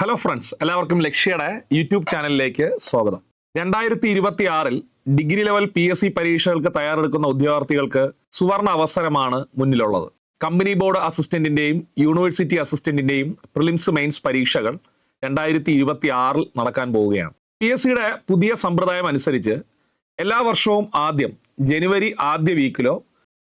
Hello friends എല്ലാവർക്കും ലക്ഷ്യയുടെ YouTube ചാനലിലേക്ക് സ്വാഗതം. രണ്ടായിരത്തി ഇരുപത്തി ആറിൽ degree level P S C പരീക്ഷകൾക്ക് തയ്യാറെടുക്കുന്ന ഉദ്യോഗാർത്ഥികൾക്ക് സുവർണ അവസരമാണ് മുന്നിലുള്ളത്. കമ്പനി ബോർഡ് അസിസ്റ്റന്റിന്റെയും യൂണിവേഴ്സിറ്റി അസിസ്റ്റന്റിന്റെയും പ്രിലിംസ് മെയിൻസ് പരീക്ഷകൾ രണ്ടായിരത്തി ഇരുപത്തി ആറിൽ നടക്കാൻ പോവുകയാണ്. പി എസ് സിയുടെ പുതിയ സമ്പ്രദായം അനുസരിച്ച് എല്ലാ വർഷവും ആദ്യം ജനുവരി ആദ്യ വീക്കിലോ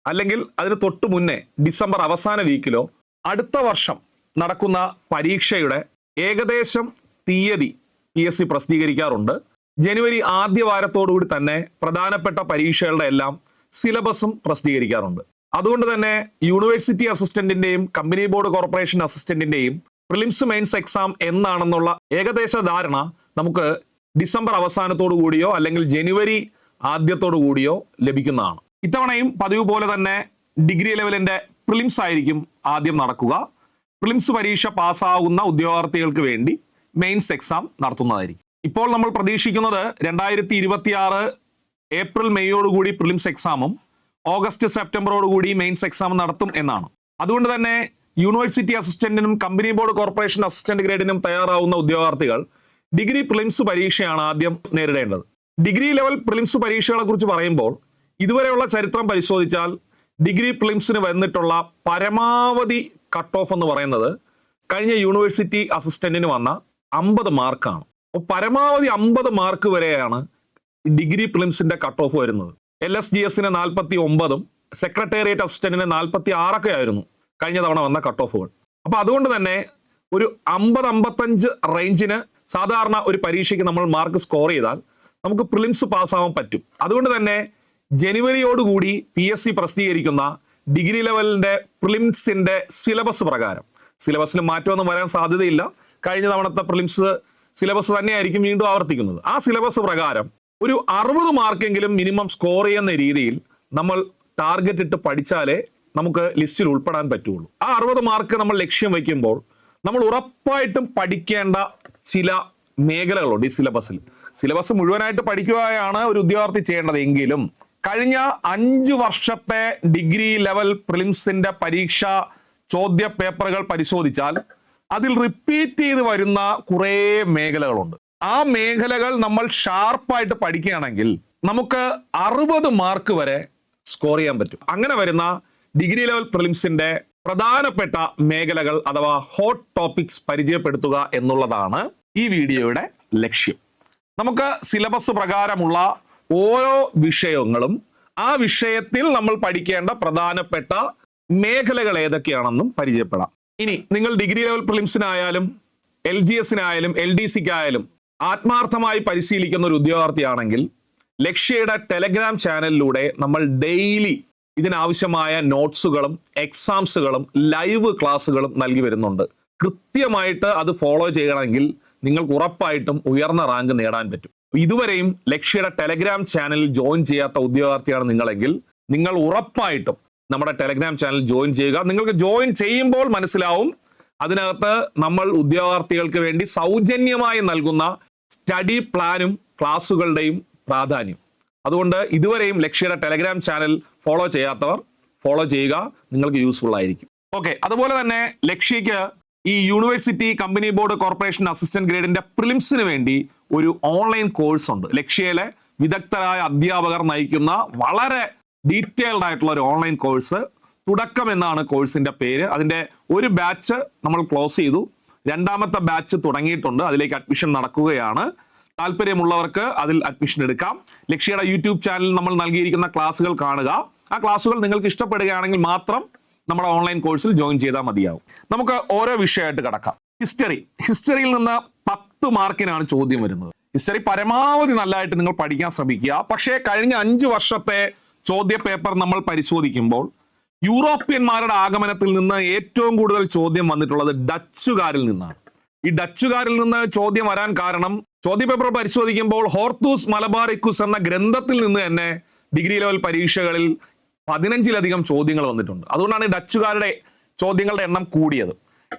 അല്ലെങ്കിൽ അതിന് തൊട്ടു മുന്നേ ഡിസംബർ അവസാന വീക്കിലോ അടുത്ത വർഷം നടക്കുന്ന പരീക്ഷയുടെ ഏകദേശം തീയതി പി എസ് സി പ്രസിദ്ധീകരിക്കാറുണ്ട്. ജനുവരി ആദ്യ വാരത്തോടുകൂടി തന്നെ പ്രധാനപ്പെട്ട പരീക്ഷകളുടെ എല്ലാം സിലബസും പ്രസിദ്ധീകരിക്കാറുണ്ട്. അതുകൊണ്ട് തന്നെ യൂണിവേഴ്സിറ്റി അസിസ്റ്റന്റിന്റെയും കമ്പനി ബോർഡ് കോർപ്പറേഷൻ അസിസ്റ്റന്റിന്റെയും പ്രിലിംസ് മെയിൻസ് എക്സാം എന്നാണെന്നുള്ള ഏകദേശ ധാരണ നമുക്ക് ഡിസംബർ അവസാനത്തോടു കൂടിയോ അല്ലെങ്കിൽ ജനുവരി ആദ്യത്തോടു കൂടിയോ ലഭിക്കുന്നതാണ്. ഇത്തവണയും പതിവ് പോലെ തന്നെ ഡിഗ്രി ലെവലിന്റെ പ്രിലിംസ് ആയിരിക്കും ആദ്യം നടക്കുക. പ്രിലിംസ് പരീക്ഷ പാസ്സാവുന്ന ഉദ്യോഗാർത്ഥികൾക്ക് വേണ്ടി മെയിൻസ് എക്സാം നടത്തുന്നതായിരിക്കും. ഇപ്പോൾ നമ്മൾ പ്രതീക്ഷിക്കുന്നത് രണ്ടായിരത്തി ഇരുപത്തി ആറ് ഏപ്രിൽ മെയ്യോടുകൂടി പ്രിലിംസ് എക്സാമും ഓഗസ്റ്റ് സെപ്റ്റംബറോടുകൂടി മെയിൻസ് എക്സാം നടത്തും എന്നാണ്. അതുകൊണ്ട് തന്നെ യൂണിവേഴ്സിറ്റി അസിസ്റ്റന്റിനും കമ്പനി ബോർഡ് കോർപ്പറേഷൻ അസിസ്റ്റന്റ് ഗ്രേഡിനും തയ്യാറാവുന്ന ഉദ്യോഗാർത്ഥികൾ ഡിഗ്രി പ്രിലിംസ് പരീക്ഷയാണ് ആദ്യം നേരിടേണ്ടത്. ഡിഗ്രി ലെവൽ പ്രിലിംസ് പരീക്ഷകളെ കുറിച്ച് പറയുമ്പോൾ ഇതുവരെയുള്ള ചരിത്രം പരിശോധിച്ചാൽ ഡിഗ്രി പ്രിലിംസിന് വന്നിട്ടുള്ള പരമാവധി കട്ട് ഓഫ് എന്ന് പറയുന്നത് കഴിഞ്ഞ യൂണിവേഴ്സിറ്റി അസിസ്റ്റന്റിന് വന്ന അമ്പത് മാർക്കാണ് അപ്പോൾ പരമാവധി അമ്പത് മാർക്ക് വരെയാണ് ഡിഗ്രി പ്രിലിംസിന്റെ കട്ട് ഓഫ് വരുന്നത്. എൽ എസ് ജി എസിന് നാൽപ്പത്തി ഒമ്പതും സെക്രട്ടേറിയറ്റ് അസിസ്റ്റന്റിന് നാൽപ്പത്തി ആറൊക്കെ ആയിരുന്നു കഴിഞ്ഞ തവണ വന്ന കട്ട് ഓഫുകൾ അപ്പൊ അതുകൊണ്ട് തന്നെ ഒരു അമ്പത് അമ്പത്തഞ്ച് റേഞ്ചിന് സാധാരണ ഒരു പരീക്ഷയ്ക്ക് നമ്മൾ മാർക്ക് സ്കോർ ചെയ്താൽ നമുക്ക് പ്രിലിംസ് പാസ്സാവാൻ പറ്റും. അതുകൊണ്ട് തന്നെ ജനുവരിയോടുകൂടി പി എസ് സി പ്രസിദ്ധീകരിക്കുന്ന ഡിഗ്രി ലെവലിന്റെ പ്രിലിംസിന്റെ സിലബസ് പ്രകാരം. സിലബസിൽ മാറ്റമൊന്നും വരാൻ സാധ്യതയില്ല. കഴിഞ്ഞ തവണത്തെ പ്രിലിംസ് സിലബസ് തന്നെയായിരിക്കും വീണ്ടും ആവർത്തിക്കുന്നത്. ആ സിലബസ് പ്രകാരം ഒരു അറുപത് മാർക്കെങ്കിലും മിനിമം സ്കോർ ചെയ്യുന്ന രീതിയിൽ നമ്മൾ ടാർഗറ്റ് ഇട്ട് പഠിച്ചാലേ നമുക്ക് ലിസ്റ്റിൽ ഉൾപ്പെടാൻ പറ്റുള്ളൂ. ആ അറുപത് മാർക്ക് നമ്മൾ ലക്ഷ്യം വയ്ക്കുമ്പോൾ നമ്മൾ ഉറപ്പായിട്ടും പഠിക്കേണ്ട ചില മേഖലകളുണ്ട് ഈ സിലബസിൽ. സിലബസ് മുഴുവനായിട്ട് പഠിക്കുകയാണ് ഒരു ഉദ്യോഗാർത്ഥി ചെയ്യേണ്ടത് എങ്കിലും കഴിഞ്ഞ അഞ്ചു വർഷത്തെ ഡിഗ്രി ലെവൽ പ്രിലിംസിന്റെ പരീക്ഷ ചോദ്യ പേപ്പറുകൾ പരിശോധിച്ചാൽ അതിൽ റിപ്പീറ്റ് ചെയ്ത് വരുന്ന കുറേ മേഖലകളുണ്ട്. ആ മേഖലകൾ നമ്മൾ ഷാർപ്പായിട്ട് പഠിക്കുകയാണെങ്കിൽ നമുക്ക് അറുപത് മാർക്ക് വരെ സ്കോർ ചെയ്യാൻ പറ്റും. അങ്ങനെ വരുന്ന ഡിഗ്രി ലെവൽ പ്രിലിംസിന്റെ പ്രധാനപ്പെട്ട മേഖലകൾ അഥവാ ഹോട്ട് ടോപ്പിക്സ് പരിചയപ്പെടുത്തുക എന്നുള്ളതാണ് ഈ വീഡിയോയുടെ ലക്ഷ്യം. നമുക്ക് സിലബസ് പ്രകാരമുള്ള ഓരോ വിഷയങ്ങളും ആ വിഷയത്തിൽ നമ്മൾ പഠിക്കേണ്ട പ്രധാനപ്പെട്ട മേഖലകൾ ഏതൊക്കെയാണെന്നും പരിചയപ്പെടാം. ഇനി നിങ്ങൾ ഡിഗ്രി ലെവൽ പ്രിലിംസിനായാലും എൽ ജി എസിനായാലും എൽ ഡി സിക്കായാലും ആത്മാർത്ഥമായി പരിശീലിക്കുന്ന ഒരു ഉദ്യോഗാർത്ഥിയാണെങ്കിൽ ലക്ഷ്യയുടെ ടെലഗ്രാം ചാനലിലൂടെ നമ്മൾ ഡെയിലി ഇതിനാവശ്യമായ നോട്ട്സുകളും എക്സാംസുകളും ലൈവ് ക്ലാസ്സുകളും നൽകി വരുന്നുണ്ട്. കൃത്യമായിട്ട് അത് ഫോളോ ചെയ്യണമെങ്കിൽ നിങ്ങൾക്ക് ഉറപ്പായിട്ടും ഉയർന്ന റാങ്ക് നേടാൻ പറ്റും. ഇതുവരെയും ലക്ഷ്യയുടെ ടെലഗ്രാം ചാനലിൽ ജോയിൻ ചെയ്യാത്ത ഉദ്യോഗാർത്ഥിയാണ് നിങ്ങളെങ്കിൽ നിങ്ങൾ ഉറപ്പായിട്ടും നമ്മുടെ ടെലഗ്രാം ചാനൽ ജോയിൻ ചെയ്യുക. നിങ്ങൾക്ക് ജോയിൻ ചെയ്യുമ്പോൾ മനസ്സിലാവും അതിനകത്ത് നമ്മൾ ഉദ്യോഗാർത്ഥികൾക്ക് വേണ്ടി സൗജന്യമായി നൽകുന്ന സ്റ്റഡി പ്ലാനും ക്ലാസ്സുകളുടെയും പ്രാധാന്യം. അതുകൊണ്ട് ഇതുവരെയും ലക്ഷ്യയുടെ ടെലഗ്രാം ചാനൽ ഫോളോ ചെയ്യാത്തവർ ഫോളോ ചെയ്യുക. നിങ്ങൾക്ക് യൂസ്ഫുൾ ആയിരിക്കും. ഓക്കെ. അതുപോലെ തന്നെ ലക്ഷ്യക്ക് ഈ university company board corporation assistant ഗ്രേഡിന്റെ പ്രിലിംസിന് വേണ്ടി ഒരു ഓൺലൈൻ കോഴ്സ് ഉണ്ട്. ലക്ഷ്യയിലെ വിദഗ്ധരായ അധ്യാപകർ നയിക്കുന്ന വളരെ ഡീറ്റെയിൽഡ് ആയിട്ടുള്ള ഒരു ഓൺലൈൻ കോഴ്സ് തുടക്കം എന്നാണ് കോഴ്സിന്റെ പേര്. അതിന്റെ ഒരു ബാച്ച് നമ്മൾ ക്ലോസ് ചെയ്തു. രണ്ടാമത്തെ ബാച്ച് തുടങ്ങിയിട്ടുണ്ട്. അതിലേക്ക് അഡ്മിഷൻ നടക്കുകയാണ്. താല്പര്യമുള്ളവർക്ക് അതിൽ അഡ്മിഷൻ എടുക്കാം. ലക്ഷ്യയുടെ യൂട്യൂബ് ചാനലിൽ നമ്മൾ നൽകിയിരിക്കുന്ന ക്ലാസ്സുകൾ കാണുക. ആ ക്ലാസ്സുകൾ നിങ്ങൾക്ക് ഇഷ്ടപ്പെടുകയാണെങ്കിൽ മാത്രം നമ്മുടെ ഓൺലൈൻ കോഴ്സിൽ ജോയിൻ ചെയ്താൽ മതിയാവും. നമുക്ക് ഓരോ വിഷയമായിട്ട് കിടക്കാം. ഹിസ്റ്ററി ഹിസ്റ്ററിയിൽ നിന്ന് പത്ത് മാർക്കിനാണ് ചോദ്യം വരുന്നത്. ഹിസ്റ്ററി പരമാവധി നല്ലതായിട്ട് നിങ്ങൾ പഠിക്കാൻ ശ്രമിക്കുക. പക്ഷേ കഴിഞ്ഞ അഞ്ച് വർഷത്തെ ചോദ്യ പേപ്പർ നമ്മൾ പരിശോധിക്കുമ്പോൾ യൂറോപ്യന്മാരുടെ ആഗമനത്തിൽ നിന്ന് ഏറ്റവും കൂടുതൽ ചോദ്യം വന്നിട്ടുള്ളത് ഡച്ചുകാരിൽ നിന്നാണ്. ഈ ഡച്ചുകാരിൽ നിന്ന് ചോദ്യം വരാൻ കാരണം ചോദ്യപേപ്പർ പരിശോധിക്കുമ്പോൾ ഹോർത്തൂസ് മലബാറിക്കുസ് എന്ന ഗ്രന്ഥത്തിൽ നിന്ന് തന്നെ ഡിഗ്രി ലെവൽ പരീക്ഷകളിൽ പതിനഞ്ചിലധികം ചോദ്യങ്ങൾ വന്നിട്ടുണ്ട്. അതുകൊണ്ടാണ് ഡച്ചുകാരുടെ ചോദ്യങ്ങളുടെ എണ്ണം കൂടിയത്.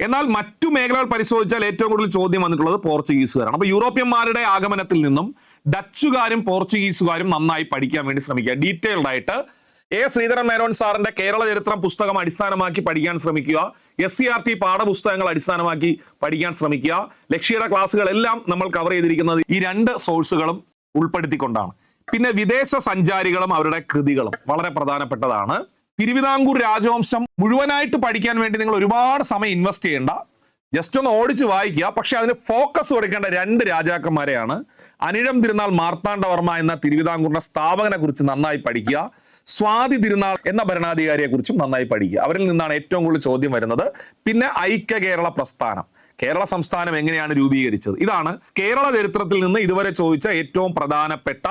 എന്നാൽ മറ്റു മേഖലകൾ പരിശോധിച്ചാൽ ഏറ്റവും കൂടുതൽ ചോദ്യം വന്നിട്ടുള്ളത് പോർച്ചുഗീസുകാരാണ്. അപ്പൊ യൂറോപ്യന്മാരുടെ ആഗമനത്തിൽ നിന്നും ഡച്ചുകാരും പോർച്ചുഗീസുകാരും നന്നായി പഠിക്കാൻ വേണ്ടി ശ്രമിക്കുക. ഡീറ്റെയിൽഡ് ആയിട്ട് എ ശ്രീധരൻ മേനോൻ സാറിന്റെ കേരള ചരിത്രം പുസ്തകം അടിസ്ഥാനമാക്കി പഠിക്കാൻ ശ്രമിക്കുക. എസ് സി ആർ ടി പാഠപുസ്തകങ്ങൾ അടിസ്ഥാനമാക്കി പഠിക്കാൻ ശ്രമിക്കുക. ലക്ഷ്യയുടെ ക്ലാസ്സുകളെല്ലാം നമ്മൾ കവർ ചെയ്തിരിക്കുന്നത് ഈ രണ്ട് സോഴ്സുകളും ഉൾപ്പെടുത്തിക്കൊണ്ടാണ്. പിന്നെ വിദേശ സഞ്ചാരികളും അവരുടെ കൃതികളും വളരെ പ്രധാനപ്പെട്ടതാണ്. തിരുവിതാംകൂർ രാജവംശം മുഴുവനായിട്ട് പഠിക്കാൻ വേണ്ടി നിങ്ങൾ ഒരുപാട് സമയം ഇൻവെസ്റ്റ് ചെയ്യേണ്ട. ജസ്റ്റ് ഒന്ന് ഓടിച്ച് വായിക്കുക. പക്ഷെ അതിന് ഫോക്കസ് കൊടുക്കേണ്ട രണ്ട് രാജാക്കന്മാരെയാണ്. അനിഴം തിരുനാൾ മാർത്താണ്ഡവർമ്മ എന്ന തിരുവിതാംകൂറിന്റെ സ്ഥാപകനെ കുറിച്ച് നന്നായി പഠിക്കുക. സ്വാതി തിരുനാൾ എന്ന ഭരണാധികാരിയെ കുറിച്ചും നന്നായി പഠിക്കുക. അവരിൽ നിന്നാണ് ഏറ്റവും കൂടുതൽ ചോദ്യം വരുന്നത്. പിന്നെ ഐക്യ കേരള പ്രസ്ഥാനം. കേരള സംസ്ഥാനം എങ്ങനെയാണ് രൂപീകരിച്ചത്? ഇതാണ് കേരള ചരിത്രത്തിൽ നിന്ന് ഇതുവരെ ചോദിച്ച ഏറ്റവും പ്രധാനപ്പെട്ട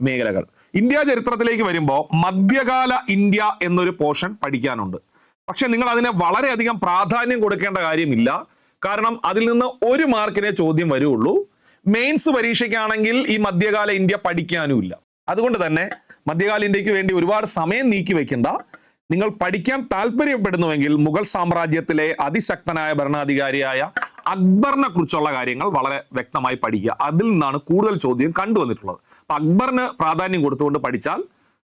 മേഖലകൾ. ഇന്ത്യ ചരിത്രത്തിലേക്ക് വരുമ്പോൾ മധ്യകാല ഇന്ത്യ എന്നൊരു പോർഷൻ പഠിക്കാനുണ്ട്. പക്ഷെ നിങ്ങൾ അതിനെ വളരെയധികം പ്രാധാന്യം കൊടുക്കേണ്ട കാര്യമില്ല. കാരണം അതിൽ നിന്ന് ഒരു മാർക്കിനെ ചോദ്യം വരുള്ളൂ മെയിൻസ് പരീക്ഷയ്ക്കാണെങ്കിൽ ഈ മധ്യകാല ഇന്ത്യ പഠിക്കാനുമില്ല. അതുകൊണ്ട് തന്നെ മധ്യകാല ഇന്ത്യയ്ക്ക് വേണ്ടി ഒരുപാട് സമയം നീക്കി വെക്കേണ്ട. നിങ്ങൾ പഠിക്കാൻ താല്പര്യപ്പെടുന്നുവെങ്കിൽ മുഗൾ സാമ്രാജ്യത്തിലെ അതിശക്തനായ ഭരണാധികാരിയായ അക്ബറിനെ കുറിച്ചുള്ള കാര്യങ്ങൾ വളരെ വ്യക്തമായി പഠിക്കുക. അതിൽ നിന്നാണ് കൂടുതൽ ചോദ്യം കണ്ടുവന്നിട്ടുള്ളത്. അപ്പൊ അക്ബറിന് പ്രാധാന്യം കൊടുത്തുകൊണ്ട് പഠിച്ചാൽ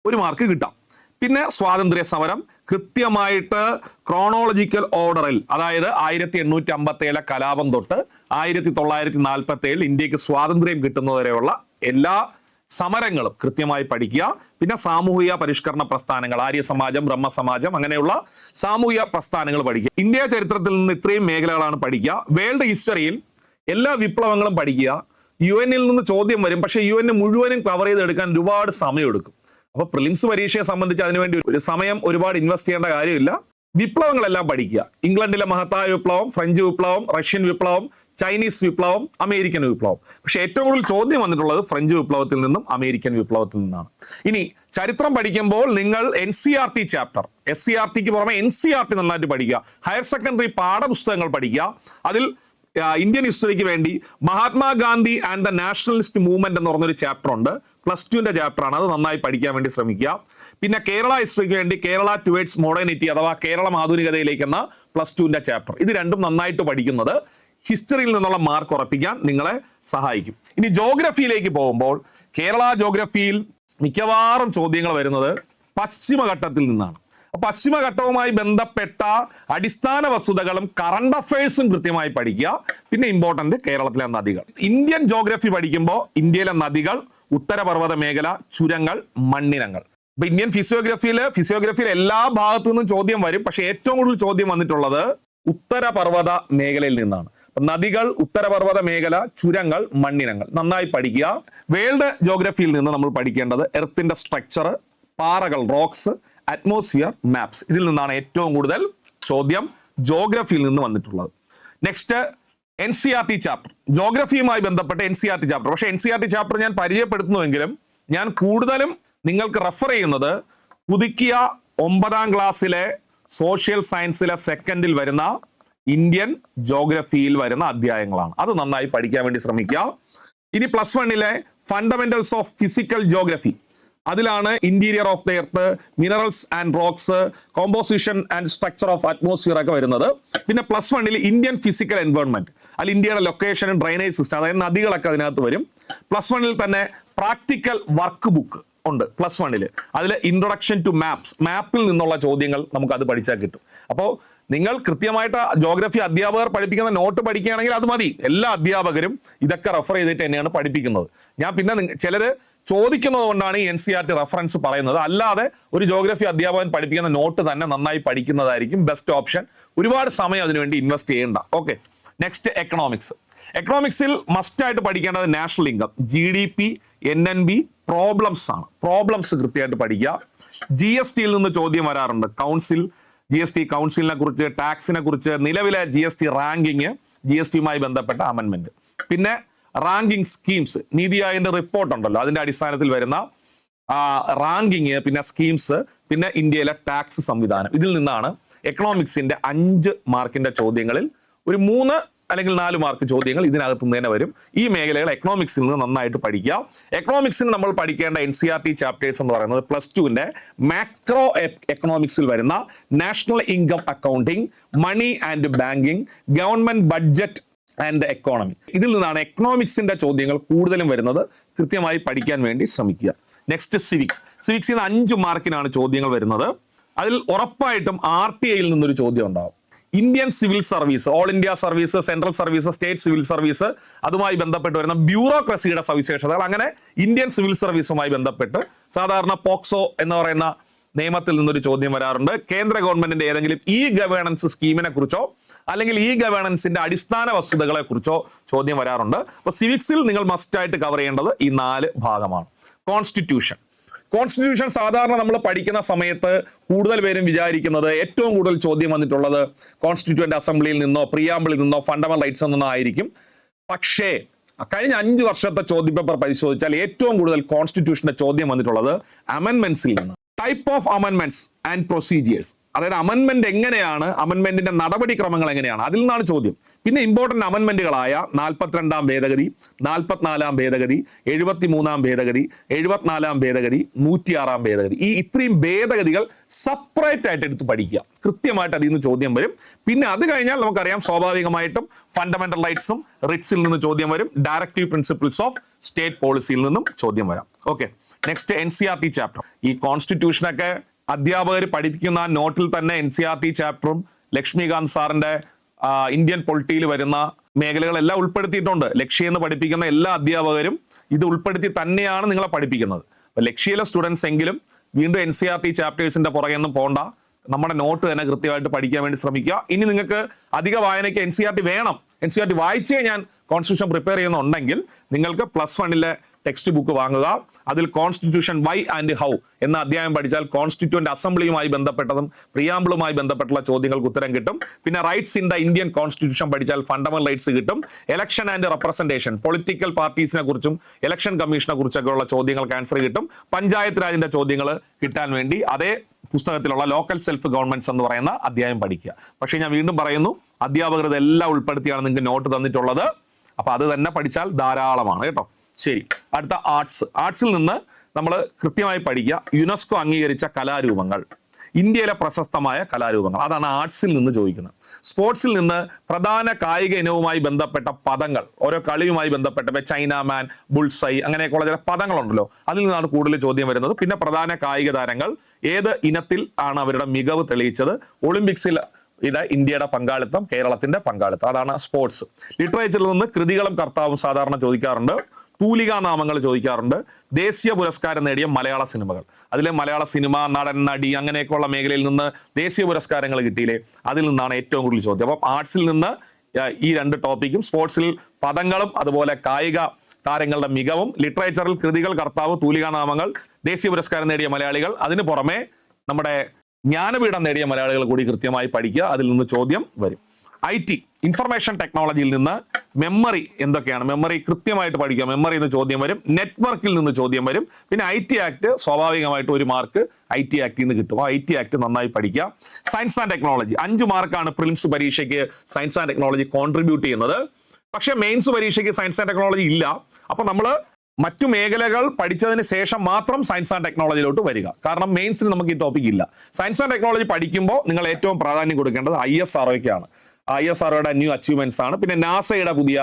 ഒരു മാർക്ക് കിട്ടാം. പിന്നെ സ്വാതന്ത്ര്യ സമരം കൃത്യമായിട്ട് ക്രോണോളജിക്കൽ ഓർഡറിൽ അതായത് ആയിരത്തി എണ്ണൂറ്റി അമ്പത്തി ഏഴിലെ കലാപം തൊട്ട് ആയിരത്തി തൊള്ളായിരത്തി നാൽപ്പത്തി ഏഴിൽ ഇന്ത്യയ്ക്ക് സ്വാതന്ത്ര്യം കിട്ടുന്നതുവരെയുള്ള എല്ലാ സമരങ്ങളും കൃത്യമായി പഠിക്കുക. പിന്നെ സാമൂഹിക പരിഷ്കരണ പ്രസ്ഥാനങ്ങൾ ആര്യ സമാജം ബ്രഹ്മ സമാജം അങ്ങനെയുള്ള സാമൂഹിക പ്രസ്ഥാനങ്ങൾ പഠിക്കുക. ഇന്ത്യ ചരിത്രത്തിൽ നിന്ന് ഇത്രയും മേഖലകളാണ് പഠിക്കുക. വേൾഡ് ഹിസ്റ്ററിയിൽ എല്ലാ വിപ്ലവങ്ങളും പഠിക്കുക. യു എന്നിൽ നിന്ന് ചോദ്യം വരും. പക്ഷേ യു എന്നെ മുഴുവനും കവർ ചെയ്തെടുക്കാൻ ഒരുപാട് സമയമെടുക്കും. അപ്പൊ പ്രിലിംസ് പരീക്ഷയെ സംബന്ധിച്ച് അതിനുവേണ്ടി ഒരു സമയം ഒരുപാട് ഇൻവെസ്റ്റ് ചെയ്യേണ്ട കാര്യമില്ല. വിപ്ലവങ്ങളെല്ലാം പഠിക്കുക. ഇംഗ്ലണ്ടിലെ മഹത്തായ വിപ്ലവം ഫ്രഞ്ച് വിപ്ലവം റഷ്യൻ വിപ്ലവം ചൈനീസ് വിപ്ലവം അമേരിക്കൻ വിപ്ലവം. പക്ഷേ ഏറ്റവും കൂടുതൽ ചോദ്യം വന്നിട്ടുള്ളത് ഫ്രഞ്ച് വിപ്ലവത്തിൽ നിന്നും അമേരിക്കൻ വിപ്ലവത്തിൽ നിന്നാണ്. ഇനി ചരിത്രം പഠിക്കുമ്പോൾ നിങ്ങൾ N C R T chapter S C R tick പുറമെ എൻ സി ആർ ടി നന്നായിട്ട് പഠിക്കുക. ഹയർ സെക്കൻഡറി പാഠപുസ്തകങ്ങൾ പഠിക്കുക. അതിൽ ഇന്ത്യൻ ഹിസ്റ്ററിക്ക് വേണ്ടി Mahatma Gandhi and the nationalist movement എന്ന് പറഞ്ഞൊരു ചാപ്റ്റർ ഉണ്ട്. പ്ലസ് ടുവിന്റെ ചാപ്റ്റർ ആണ്. അത് നന്നായി പഠിക്കാൻ വേണ്ടി ശ്രമിക്കുക. പിന്നെ കേരള ഹിസ്റ്ററിക്ക് വേണ്ടി കേരള ടുവേഡ്സ് മോഡേണിറ്റി അഥവാ കേരളം ആധുനികതയിലേക്ക് എന്ന പ്ലസ് ടുവിന്റെ ചാപ്റ്റർ ഇത് രണ്ടും നന്നായിട്ട് പഠിക്കുന്നത് ഹിസ്റ്ററിയിൽ നിന്നുള്ള മാർക്ക് ഉറപ്പിക്കാൻ നിങ്ങളെ സഹായിക്കും. ഇനി ജോഗ്രഫിയിലേക്ക് പോകുമ്പോൾ കേരള ജോഗ്രഫിയിൽ മിക്കവാറും ചോദ്യങ്ങൾ വരുന്നത് പശ്ചിമഘട്ടത്തിൽ നിന്നാണ്. അപ്പൊ പശ്ചിമഘട്ടവുമായി ബന്ധപ്പെട്ട അടിസ്ഥാന വസ്തുതകളും കറണ്ട് അഫയേഴ്സും കൃത്യമായി പഠിക്കുക. പിന്നെ ഇമ്പോർട്ടന്റ് കേരളത്തിലെ നദികൾ. ഇന്ത്യൻ ജോഗ്രഫി പഠിക്കുമ്പോൾ ഇന്ത്യയിലെ നദികൾ ഉത്തരപർവത മേഖല ചുരങ്ങൾ മണ്ണിനങ്ങൾ. ഇപ്പൊ ഇന്ത്യൻ ഫിസിയോഗ്രഫിയിൽ ഫിസിയോഗ്രഫിയിൽ എല്ലാ ഭാഗത്തു നിന്നും ചോദ്യം വരും. പക്ഷെ ഏറ്റവും കൂടുതൽ ചോദ്യം വന്നിട്ടുള്ളത് ഉത്തരപർവത മേഖലയിൽ നിന്നാണ്. അപ്പൊ നദികൾ ഉത്തരപർവത മേഖല ചുരങ്ങൾ മണ്ണിനങ്ങൾ. നന്നായി പഠിക്കുക. വേൾഡ് ജോഗ്രഫിയിൽ നിന്ന് നമ്മൾ പഠിക്കേണ്ടത് എർത്തിന്റെ സ്ട്രക്ചർ പാറകൾ റോക്സ് അറ്റ്മോസ്ഫിയർ മാപ്സ്. ഇതിൽ നിന്നാണ് ഏറ്റവും കൂടുതൽ ചോദ്യം ജോഗ്രഫിയിൽ നിന്ന് വന്നിട്ടുള്ളത്. Next N C R T chapter. ജോഗ്രഫിയുമായി ബന്ധപ്പെട്ട N C R T chapter. പക്ഷേ N C R T chapter ഞാൻ പരിചയപ്പെടുത്തുന്നുവെങ്കിലും ഞാൻ കൂടുതലും നിങ്ങൾക്ക് റെഫർ ചെയ്യുന്നത് പുതുക്കിയ ഒമ്പതാം ക്ലാസ്സിലെ സോഷ്യൽ സയൻസിലെ സെക്കൻഡിൽ വരുന്ന ഇന്ത്യൻ ജോഗ്രഫിയിൽ വരുന്ന അധ്യായങ്ങളാണ്. അത് നന്നായി പഠിക്കാൻ വേണ്ടി ശ്രമിക്കുക. ഇനി പ്ലസ് വണ്ണിലെ ഫണ്ടമെന്റൽസ് ഓഫ് ഫിസിക്കൽ ജോഗ്രഫി അതിലാണ് interior of the earth minerals and rocks composition and structure of atmosphere ഒക്കെ വരുന്നത്. പിന്നെ പ്ലസ് വണ്ണിൽ ഇന്ത്യൻ ഫിസിക്കൽ എൻവയോൺമെന്റ് അതിൽ ഇന്ത്യയുടെ ലൊക്കേഷൻ ഡ്രൈനേജ് സിസ്റ്റം അതായത് നദികളൊക്കെ അതിനകത്ത് വരും. പ്ലസ് വണ്ണിൽ തന്നെ പ്രാക്ടിക്കൽ വർക്ക് ബുക്ക് ഉണ്ട് പ്ലസ് വണ്ണിൽ അതിൽ ഇൻട്രൊഡക്ഷൻ ടു മാപ്സ് മാപ്പിൽ നിന്നുള്ള ചോദ്യങ്ങൾ നമുക്ക് അത് പഠിച്ചാൽ കിട്ടും. അപ്പോൾ നിങ്ങൾ കൃത്യമായിട്ട് ജോഗ്രഫി അധ്യാപകർ പഠിപ്പിക്കുന്ന നോട്ട് പഠിക്കുകയാണെങ്കിൽ അത് മതി. എല്ലാ അധ്യാപകരും ഇതൊക്കെ റെഫർ ചെയ്തിട്ട് തന്നെയാണ് പഠിപ്പിക്കുന്നത്. ഞാൻ പിന്നെ ചിലര് ചോദിക്കുന്നത് കൊണ്ടാണ് N C R T reference പറയുന്നത്. അല്ലാതെ ഒരു ജോഗ്രഫി അധ്യാപകൻ പഠിപ്പിക്കുന്ന നോട്ട് തന്നെ നന്നായി പഠിക്കുന്നതായിരിക്കും ബെസ്റ്റ് ഓപ്ഷൻ ഒരുപാട് സമയം അതിനുവേണ്ടി ഇൻവെസ്റ്റ് ചെയ്യേണ്ട. ഓക്കെ നെക്സ്റ്റ് എക്കണോമിക്സ് എക്കണോമിക്സിൽ മസ്റ്റ് ആയിട്ട് പഠിക്കേണ്ടത് national income G D P N N B problems ആണ്. പ്രോബ്ലംസ് കൃത്യമായിട്ട് പഠിക്കുക. ജി എസ് ടിയിൽ നിന്ന് ചോദ്യം വരാറുണ്ട്. കൗൺസിൽ ജി എസ് ടി കൗൺസിലിനെ കുറിച്ച് ടാക്സിനെ കുറിച്ച് നിലവിലെ G S T ranking G S ടിയുമായി ബന്ധപ്പെട്ട അമെന്റ്മെന്റ് പിന്നെ റാങ്കിങ് സ്കീംസ് നീതി ആയോഗിന്റെ റിപ്പോർട്ട് ഉണ്ടല്ലോ. അതിന്റെ അടിസ്ഥാനത്തിൽ വരുന്ന റാങ്കിങ് പിന്നെ സ്കീംസ് പിന്നെ ഇന്ത്യയിലെ ടാക്സ് സംവിധാനം. ഇതിൽ നിന്നാണ് എക്കണോമിക്സിന്റെ അഞ്ച് മാർക്കിന്റെ ചോദ്യങ്ങളിൽ ഒരു മൂന്ന് അല്ലെങ്കിൽ നാല് മാർക്ക് ചോദ്യങ്ങൾ ഇതിനകത്ത് നിന്ന് തന്നെ വരും. ഈ മേഖലകൾ എക്കണോമിക്സിൽ നിന്ന് നന്നായിട്ട് പഠിക്കാം എക്കണോമിക്സിന് നമ്മൾ പഠിക്കേണ്ട N C R T chapters എന്ന് പറയുന്നത് പ്ലസ് ടുവിന്റെ മാക്രോ എക്കണോമിക്സിൽ വരുന്ന national income accounting money and banking government budget and economy ഇതിൽ നിന്നാണ് എക്കണോമിക്സിന്റെ ചോദ്യങ്ങൾ കൂടുതലും വരുന്നത്. കൃത്യമായി പഠിക്കാൻ വേണ്ടി ശ്രമിക്കുക. നെക്സ്റ്റ് സിവിക്സ് സിവിക്സിൽ നിന്ന് അഞ്ച് മാർക്കിനാണ് ചോദ്യങ്ങൾ വരുന്നത്. അതിൽ ഉറപ്പായിട്ടും ആർ ടി ഐയിൽ നിന്നൊരു ചോദ്യം ഉണ്ടാവും. Indian civil service all India service central service state civil service അതുമായി ബന്ധപ്പെട്ട് വരുന്ന ബ്യൂറോക്രസിയുടെ സവിശേഷതകൾ. അങ്ങനെ ഇന്ത്യൻ സിവിൽ സർവീസുമായി ബന്ധപ്പെട്ട് സാധാരണ പോക്സോ എന്ന് പറയുന്ന നിയമത്തിൽ നിന്നൊരു ചോദ്യം വരാറുണ്ട്. കേന്ദ്ര ഗവൺമെന്റിന്റെ ഏതെങ്കിലും ഇ ഗവേണൻസ് സ്കീമിനെ കുറിച്ചോ അല്ലെങ്കിൽ ഇ ഗവേണൻസിന്റെ അടിസ്ഥാന വസ്തുതകളെ കുറിച്ചോ ചോദ്യം വരാറുണ്ട്. അപ്പൊ സിവിക്സിൽ നിങ്ങൾ മസ്റ്റായിട്ട് കവർ ചെയ്യേണ്ടത് ഈ നാല് ഭാഗമാണ്. കോൺസ്റ്റിറ്റ്യൂഷൻ കോൺസ്റ്റിറ്റ്യൂഷൻ സാധാരണ നമ്മൾ പഠിക്കുന്ന സമയത്ത് കൂടുതൽ പേരും വിചാരിക്കുന്നത് ഏറ്റവും കൂടുതൽ ചോദ്യം വന്നിട്ടുള്ളത് കോൺസ്റ്റിറ്റ്യൂന്റ് അസംബ്ലിയിൽ നിന്നോ പ്രിയാമ്പിളിൽ നിന്നോ ഫണ്ടമെന്റൽ റൈറ്റ്സ് നിന്നോ ആയിരിക്കും. പക്ഷേ കഴിഞ്ഞ അഞ്ച് വർഷത്തെ ചോദ്യപേപ്പർ പരിശോധിച്ചാൽ ഏറ്റവും കൂടുതൽ കോൺസ്റ്റിറ്റ്യൂഷന്റെ ചോദ്യം വന്നിട്ടുള്ളത് അമെൻമെന്റ്സിൽ നിന്ന് ടൈപ്പ് ഓഫ് അമെൻമെന്റ്സ് ആൻഡ് പ്രൊസീജിയേഴ്സ് അതായത് അമെൻമെന്റ് എങ്ങനെയാണ്? അമെൻമെന്റിന്റെ നടപടിക്രമങ്ങൾ എങ്ങനെയാണ്? അതിൽ നിന്നാണ് ചോദ്യം. പിന്നെ ഇമ്പോർട്ടന്റ് അമെൻമെന്റുകളായ നാൽപ്പത്തിരണ്ടാം ഭേദഗതി നാൽപ്പത്തിനാലാം ഭേദഗതി എഴുപത്തിമൂന്നാം ഭേദഗതി എഴുപത്തിനാലാം ഭേദഗതി നൂറ്റിയാറാം ഭേദഗതി. ഈ ഇത്രയും ഭേദഗതികൾ സെപ്പറേറ്റ് ആയിട്ട് എടുത്ത് പഠിക്കുക. കൃത്യമായിട്ട് അതിൽ നിന്ന് ചോദ്യം വരും. പിന്നെ അത് കഴിഞ്ഞാൽ നമുക്കറിയാം സ്വാഭാവികമായിട്ടും ഫണ്ടമെന്റൽ റൈറ്റ്സും റിറ്റ്സിൽ നിന്ന് ചോദ്യം വരും. ഡയറക്റ്റീവ് പ്രിൻസിപ്പിൾസ് ഓഫ് സ്റ്റേറ്റ് പോളിസിയിൽ നിന്നും ചോദ്യം വരാം. Okay next N C R T chapter ഈ കോൺസ്റ്റിറ്റ്യൂഷനൊക്കെ അധ്യാപകർ പഠിപ്പിക്കുന്ന നോട്ടിൽ തന്നെ എൻ സി ആർ ടി ചാപ്റ്ററും ലക്ഷ്മികാന്ത് സാറിന്റെ ഇന്ത്യൻ പൊളിറ്റിയിൽ വരുന്ന മേഖലകളെല്ലാം ഉൾപ്പെടുത്തിയിട്ടുണ്ട്. ലക്ഷ്യ എന്ന് പഠിപ്പിക്കുന്ന എല്ലാ അധ്യാപകരും ഇത് ഉൾപ്പെടുത്തി തന്നെയാണ് നിങ്ങളെ പഠിപ്പിക്കുന്നത്. ലക്ഷ്യയിലെ സ്റ്റുഡൻസ് എങ്കിലും വീണ്ടും എൻ സി ആർ ടി ചാപ്റ്റേഴ്സിന്റെ പുറകെ ഒന്നും പോണ്ട. നമ്മുടെ നോട്ട് തന്നെ കൃത്യമായിട്ട് പഠിക്കാൻ വേണ്ടി ശ്രമിക്കുക. ഇനി നിങ്ങൾക്ക് അധിക വായനയ്ക്ക് എൻ സി ആർ ടി വേണം. എൻ സി ആർ ടി വായിച്ചേ ഞാൻ കോൺസ്റ്റിറ്റ്യൂഷൻ പ്രിപ്പയർ ചെയ്യുന്നുണ്ടെങ്കിൽ നിങ്ങൾക്ക് പ്ലസ് വണ്ണിലെ ടെക്സ്റ്റ് ബുക്ക് വാങ്ങുക. അതിൽ കോൺസ്റ്റിറ്റ്യൂഷൻ വൈ ആൻഡ് ഹൗ എന്ന അധ്യായം പഠിച്ചാൽ കോൺസ്റ്റിറ്റ്യൂന്റ് അസംബ്ലിയുമായി ബന്ധപ്പെട്ടതും പ്രിയാമ്പിളുമായി ബന്ധപ്പെട്ടുള്ള ചോദ്യങ്ങൾക്ക് ഉത്തരം കിട്ടും. പിന്നെ rights in the Indian constitution പഠിച്ചാൽ ഫണ്ടമെന്റൽ റൈറ്റ്സ് കിട്ടും. ഇലക്ഷൻ ആൻഡ് റെപ്രസെന്റേഷൻ പൊളിറ്റിക്കൽ പാർട്ടീസിനെ കുറിച്ചും ഇലക്ഷൻ കമ്മീഷനെ കുറിച്ചൊക്കെ ഉള്ള ചോദ്യങ്ങൾക്ക് ആൻസർ കിട്ടും. പഞ്ചായത്ത് രാജിന്റെ ചോദ്യങ്ങൾ കിട്ടാൻ വേണ്ടി അതേ പുസ്തകത്തിലുള്ള ലോക്കൽ സെൽഫ് ഗവൺമെന്റ്സ് എന്ന് പറയുന്ന അധ്യായം പഠിക്കുക. പക്ഷേ ഞാൻ വീണ്ടും പറയുന്നു അധ്യാപകർ ഇതെല്ലാം ഉൾപ്പെടുത്തിയാണ് നിങ്ങൾക്ക് നോട്ട് തന്നിട്ടുള്ളത്. അപ്പൊ അത് തന്നെ പഠിച്ചാൽ ധാരാളമാണ് കേട്ടോ. ശരി. അടുത്ത ആർട്സ്. ആർട്സിൽ നിന്ന് നമ്മൾ കൃത്യമായി പഠിക്കുക. യുനെസ്കോ അംഗീകരിച്ച കലാരൂപങ്ങൾ. ഇന്ത്യയിലെ പ്രശസ്തമായ കലാരൂപങ്ങൾ. അതാണ് ആർട്സിൽ നിന്ന് ചോദിക്കുന്നത്. സ്പോർട്സിൽ നിന്ന് പ്രധാന കായിക ഇനവുമായി ബന്ധപ്പെട്ട പദങ്ങൾ ഓരോ കളിയുമായി ബന്ധപ്പെട്ട ചൈന മാൻ ബുൾസൈ അങ്ങനെയൊക്കെയുള്ള ചില പദങ്ങളുണ്ടല്ലോ. അതിൽ നിന്നാണ് കൂടുതൽ ചോദ്യം വരുന്നത്. പിന്നെ പ്രധാന കായിക താരങ്ങൾ ഏത് ഇനത്തിൽ ആണ് അവരുടെ മികവ് തെളിയിച്ചത്? ഒളിമ്പിക്സിൽ ഇത് ഇന്ത്യയുടെ പങ്കാളിത്തം കേരളത്തിന്റെ പങ്കാളിത്തം. അതാണ് സ്പോർട്സ്. ലിറ്ററേച്ചറിൽ നിന്ന് കൃതികളും കർത്താവും സാധാരണ ചോദിക്കാറുണ്ട്. തൂലികാ നാമങ്ങൾ ചോദിക്കാറുണ്ട്. ദേശീയ പുരസ്കാരം നേടിയ മലയാള സിനിമകൾ. അതിലെ മലയാള സിനിമ നടൻ നടി അങ്ങനെയൊക്കെയുള്ള മേഖലയിൽ നിന്ന് ദേശീയ പുരസ്കാരങ്ങൾ കിട്ടിയില്ലേ? അതിൽ നിന്നാണ് ഏറ്റവും കൂടുതൽ ചോദ്യം. അപ്പം ആർട്സിൽ നിന്ന് ഈ രണ്ട് ടോപ്പിക്കും സ്പോർട്സിൽ പദങ്ങളും അതുപോലെ കായിക താരങ്ങളുടെ മികവും ലിറ്ററേച്ചറിൽ കൃതികൾ കർത്താവ് തൂലികാനാമങ്ങൾ ദേശീയ പുരസ്കാരം നേടിയ മലയാളികൾ. അതിന് പുറമെ നമ്മുടെ ജ്ഞാനപീഠം നേടിയ മലയാളികൾ കൂടി കൃത്യമായി പഠിക്കുക. അതിൽ നിന്ന് ചോദ്യം വരും. ഐ ടി ഇൻഫർമേഷൻ ടെക്നോളജിയിൽ നിന്ന് മെമ്മറി എന്തൊക്കെയാണ്? മെമ്മറി കൃത്യമായിട്ട് പഠിക്കുക. മെമ്മറി എന്ന് ചോദ്യം വരും. നെറ്റ്വർക്കിൽ നിന്ന് ചോദ്യം വരും. പിന്നെ ഐ ടി ആക്ട് സ്വാഭാവികമായിട്ട് ഒരു മാർക്ക് ഐ ടി ആക്ടിൽ നിന്ന് കിട്ടും. ആ ഐ ടി ആക്ട് നന്നായി പഠിക്കുക. സയൻസ് ആൻഡ് ടെക്നോളജി അഞ്ച് മാർക്കാണ് പ്രിലിംസ് പരീക്ഷയ്ക്ക് സയൻസ് ആൻഡ് ടെക്നോളജി കോൺട്രിബ്യൂട്ട് ചെയ്യുന്നത്. പക്ഷെ മെയിൻസ് പരീക്ഷയ്ക്ക് സയൻസ് ആൻഡ് ടെക്നോളജി ഇല്ല. അപ്പൊ നമ്മൾ മറ്റു മേഖലകൾ പഠിച്ചതിന് ശേഷം മാത്രം സയൻസ് ആൻഡ് ടെക്നോളജിയിലോട്ട് വരിക. കാരണം മെയിൻസിൽ നമുക്ക് ഈ ടോപ്പിക് ഇല്ല. സയൻസ് ആൻഡ് ടെക്നോളജി പഠിക്കുമ്പോൾ നിങ്ങൾ ഏറ്റവും പ്രാധാന്യം കൊടുക്കേണ്ടത് ഐ എസ് ആർഒയ്ക്കാണ് ഐ എസ് ആർഒയുടെ ന്യൂ അച്ചീവ്മെന്റ്സ് ആണ്. പിന്നെ നാസയുടെ പുതിയ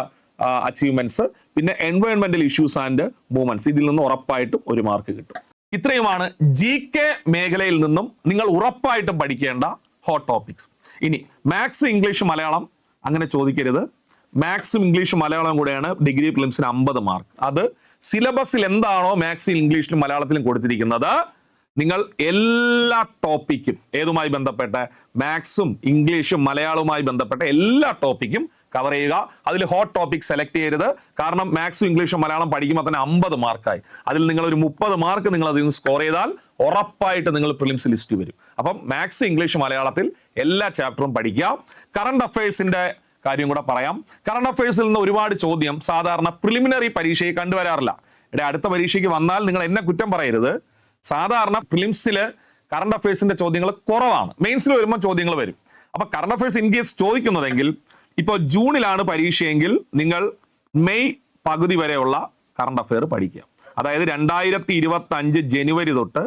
അച്ചീവ്മെന്റ്സ് പിന്നെ എൻവയോൺമെന്റൽ ഇഷ്യൂസ് ആൻഡ് മൂവ്മെന്റ്സ് ഇതിൽ നിന്ന് ഉറപ്പായിട്ടും ഒരു മാർക്ക് കിട്ടും. ഇത്രയുമാണ് ജി കെ മേഖലയിൽ നിന്നും നിങ്ങൾ ഉറപ്പായിട്ടും പഠിക്കേണ്ട ഹോട്ട് ടോപ്പിക്സ് ഇനി മാത്സ് ഇംഗ്ലീഷ് മലയാളം അങ്ങനെ ചോദിക്കരുത്. മാത്സും ഇംഗ്ലീഷും മലയാളം കൂടെയാണ് ഡിഗ്രി പ്രിലിംസിന് അമ്പത് മാർക്ക് അത് സിലബസിൽ എന്താണോ മാത്സിൽ ഇംഗ്ലീഷിലും മലയാളത്തിലും കൊടുത്തിരിക്കുന്നത്? നിങ്ങൾ എല്ലാ ടോപ്പിക്കും ഏതുമായി ബന്ധപ്പെട്ട? മാത്സും ഇംഗ്ലീഷും മലയാളവുമായി ബന്ധപ്പെട്ട എല്ലാ ടോപ്പിക്കും കവർ ചെയ്യുക. അതിൽ ഹോട്ട് ടോപ്പിക് സെലക്ട് ചെയ്യരുത്. കാരണം മാത്സും ഇംഗ്ലീഷും മലയാളം പഠിക്കുമ്പോൾ തന്നെ അമ്പത് മാർക്കായി അതിൽ നിങ്ങൾ ഒരു മുപ്പത് മാർക്ക് നിങ്ങൾ അതിൽ നിന്ന് സ്കോർ ചെയ്താൽ ഉറപ്പായിട്ട് നിങ്ങൾ പ്രിലിംസ് ലിസ്റ്റ് വരും. അപ്പം മാത്സ് ഇംഗ്ലീഷ് മലയാളത്തിൽ എല്ലാ ചാപ്റ്ററും പഠിക്കുക. കറണ്ട് അഫയേഴ്സിന്റെ കാര്യം കൂടെ പറയാം. കറണ്ട് അഫയേഴ്സിൽ നിന്ന് ഒരുപാട് ചോദ്യം സാധാരണ പ്രിലിമിനറി പരീക്ഷയെ കണ്ടുവരാറില്ല. ഇവിടെ അടുത്ത പരീക്ഷയ്ക്ക് വന്നാൽ നിങ്ങൾ എന്നെ കുറ്റം പറയരുത്. സാധാരണ ഫിലിംസിൽ കറണ്ട് അഫയേഴ്സിന്റെ ചോദ്യങ്ങൾ കുറവാണ്. മെയിൻസിൽ വരുമ്പോൾ ചോദ്യങ്ങൾ വരും. അപ്പൊ കറണ്ട് അഫയേഴ്സ് ഇൻ കേസ് ചോദിക്കുന്നതെങ്കിൽ ഇപ്പോൾ ജൂണിലാണ് പരീക്ഷയെങ്കിൽ നിങ്ങൾ മെയ് പകുതി വരെയുള്ള കറണ്ട് അഫയർ പഠിക്കുക. അതായത് രണ്ടായിരത്തി ഇരുപത്തി അഞ്ച് ജനുവരി തൊട്ട്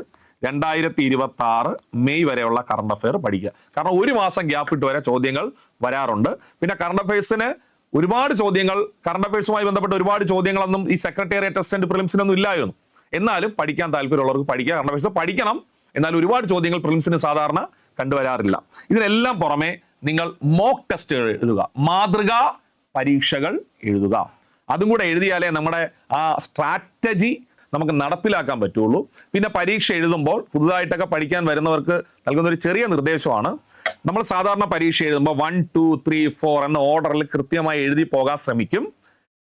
രണ്ടായിരത്തി ഇരുപത്തി ആറ് മെയ് വരെയുള്ള കറണ്ട് അഫയർ പഠിക്കുക. കാരണം ഒരു മാസം ഗ്യാപ്പ് ഇട്ട് വരെ ചോദ്യങ്ങൾ വരാറുണ്ട്. പിന്നെ കറണ്ട് അഫയേഴ്സിന് ഒരുപാട് ചോദ്യങ്ങൾ കറണ്ട് അഫയേഴ്സുമായി ബന്ധപ്പെട്ട ഒരുപാട് ചോദ്യങ്ങളൊന്നും ഈ സെക്രട്ടേറിയറ്റ് അസിസ്റ്റന്റ് പ്രിലിംസിനൊന്നും ഇല്ലായിരുന്നു. എന്നാലും പഠിക്കാൻ താല്പര്യമുള്ളവർക്ക് പഠിക്കുക കാരണം പക്ഷേ പഠിക്കണം. എന്നാൽ ഒരുപാട് ചോദ്യങ്ങൾ പ്രിലിംസിന് സാധാരണ കണ്ടുവരാറില്ല. ഇതിനെല്ലാം പുറമെ നിങ്ങൾ മോക്ക് ടെസ്റ്റുകൾ എഴുതുക. മാതൃകാ പരീക്ഷകൾ എഴുതുക. അതും കൂടെ എഴുതിയാലേ നമ്മുടെ ആ സ്ട്രാറ്റജി നമുക്ക് നടപ്പിലാക്കാൻ പറ്റുള്ളൂ. പിന്നെ പരീക്ഷ എഴുതുമ്പോൾ പുതുതായിട്ടൊക്കെ പഠിക്കാൻ വരുന്നവർക്ക് നൽകുന്ന ഒരു ചെറിയ നിർദ്ദേശമാണ്. നമ്മൾ സാധാരണ പരീക്ഷ എഴുതുമ്പോൾ വൺ ടു ത്രീ ഫോർ എന്ന ഓർഡറിൽ കൃത്യമായി എഴുതി പോകാൻ ശ്രമിക്കും.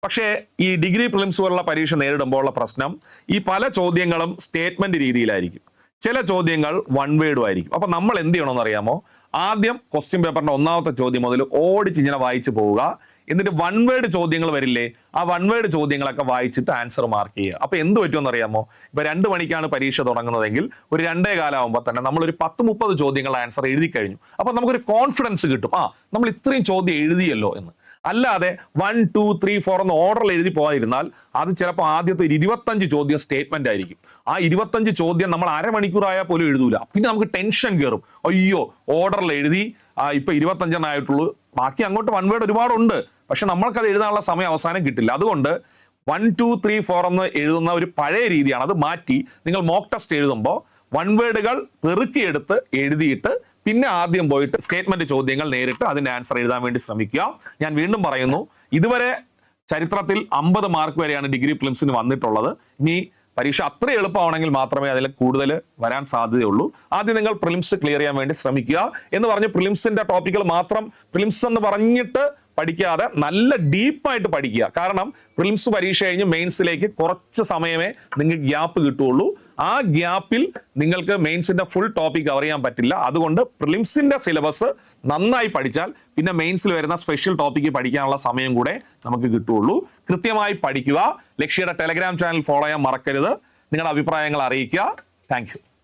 പക്ഷേ ഈ ഡിഗ്രി പ്രിലിംസ് പോലുള്ള പരീക്ഷ നേരിടുമ്പോൾ ഉള്ള പ്രശ്നം ഈ പല ചോദ്യങ്ങളും സ്റ്റേറ്റ്മെന്റ് രീതിയിലായിരിക്കും. ചില ചോദ്യങ്ങൾ വൺ വേർഡും ആയിരിക്കും. അപ്പൊ നമ്മൾ എന്ത് ചെയ്യണമെന്ന് അറിയാമോ? ആദ്യം ക്വസ്റ്റ്യൻ പേപ്പറിന്റെ ഒന്നാമത്തെ ചോദ്യം മുതൽ ഓടിച്ച് ഇങ്ങനെ വായിച്ചു പോവുക. എന്നിട്ട് വൺ വേർഡ് ചോദ്യങ്ങൾ വരില്ലേ? ആ വൺ വേർഡ് ചോദ്യങ്ങളൊക്കെ വായിച്ചിട്ട് ആൻസർ മാർക്ക് ചെയ്യുക. അപ്പൊ എന്ത് പറ്റുമെന്ന് അറിയാമോ? ഇപ്പൊ രണ്ട് മണിക്കാണ് പരീക്ഷ തുടങ്ങുന്നതെങ്കിൽ ഒരു രണ്ടേ കാലാവുമ്പോൾ തന്നെ നമ്മൾ ഒരു പത്ത് മുപ്പത് ചോദ്യങ്ങളുടെ ആൻസർ എഴുതി കഴിഞ്ഞു. അപ്പൊ നമുക്കൊരു കോൺഫിഡൻസ് കിട്ടും. ആ നമ്മൾ ഇത്രയും ചോദ്യം എഴുതിയല്ലോ എന്ന്. അല്ലാതെ വൺ ടു ത്രീ ഫോർ എന്ന ഓർഡറിൽ എഴുതി പോകാതിരുന്നാൽ അത് ചിലപ്പോൾ ആദ്യത്തെ ഒരു ഇരുപത്തഞ്ച് ചോദ്യം സ്റ്റേറ്റ്മെന്റ് ആയിരിക്കും. ആ ഇരുപത്തഞ്ച് ചോദ്യം നമ്മൾ അരമണിക്കൂറായാൽ പോലും എഴുതൂല. പിന്നെ നമുക്ക് ടെൻഷൻ കയറും അയ്യോ ഓർഡറിൽ എഴുതി ഇപ്പൊ ഇരുപത്തഞ്ചെണ്ണായിട്ടുള്ളൂ ബാക്കി അങ്ങോട്ട് വൺ വേർഡ് ഒരുപാടുണ്ട് പക്ഷെ നമ്മൾക്കത് എഴുതാനുള്ള സമയം അവസാനം കിട്ടില്ല. അതുകൊണ്ട് വൺ ടു ത്രീ ഫോർ എന്ന് എഴുതുന്ന ഒരു പഴയ രീതിയാണ്. അത് മാറ്റി നിങ്ങൾ മോക്ക് ടെസ്റ്റ് എഴുതുമ്പോൾ വൺ വേർഡുകൾ പെറുക്കിയെടുത്ത് എഴുതിയിട്ട് പിന്നെ ആദ്യം പോയിട്ട് സ്റ്റേറ്റ്മെന്റ് ചോദ്യങ്ങൾ നേരിട്ട് അതിന്റെ ആൻസർ എഴുതാൻ വേണ്ടി ശ്രമിക്കുക. ഞാൻ വീണ്ടും പറയുന്നു ഇതുവരെ ചരിത്രത്തിൽ അമ്പത് മാർക്ക് വരെയാണ് ഡിഗ്രി ഫിലിംസിന് വന്നിട്ടുള്ളത്. ഇനി പരീക്ഷ അത്ര എളുപ്പമാണെങ്കിൽ മാത്രമേ അതിൽ കൂടുതൽ വരാൻ സാധ്യതയുള്ളൂ. ആദ്യം നിങ്ങൾ പ്രിലിംസ് ക്ലിയർ ചെയ്യാൻ വേണ്ടി ശ്രമിക്കുക. എന്ന് പറഞ്ഞ് പ്രിലിംസിന്റെ ടോപ്പിക്കുകൾ മാത്രം പ്രിലിംസ് എന്ന് പറഞ്ഞിട്ട് പഠിക്കാതെ നല്ല ഡീപ്പായിട്ട് പഠിക്കുക. കാരണം പ്രിലിംസ് പരീക്ഷ കഴിഞ്ഞ് മെയിൻസിലേക്ക് കുറച്ച് സമയമേ നിങ്ങൾക്ക് ഗ്യാപ്പ് കിട്ടുള്ളൂ ആ ഗ്യാപ്പിൽ നിങ്ങൾക്ക് മെയിൻസിന്റെ ഫുൾ ടോപ്പിക് കവർ ചെയ്യാൻ പറ്റില്ല. അതുകൊണ്ട് പ്രിലിംസിന്റെ സിലബസ് നന്നായി പഠിച്ചാൽ പിന്നെ മെയിൻസിൽ വരുന്ന സ്പെഷ്യൽ ടോപ്പിക്ക് പഠിക്കാനുള്ള സമയം കൂടെ നമുക്ക് കിട്ടുള്ളൂ. കൃത്യമായി പഠിക്കുക. ലക്ഷ്യയുടെ ടെലഗ്രാം ചാനൽ ഫോളോ ചെയ്യാൻ മറക്കരുത്. നിങ്ങളുടെ അഭിപ്രായങ്ങൾ അറിയിക്കുക. താങ്ക്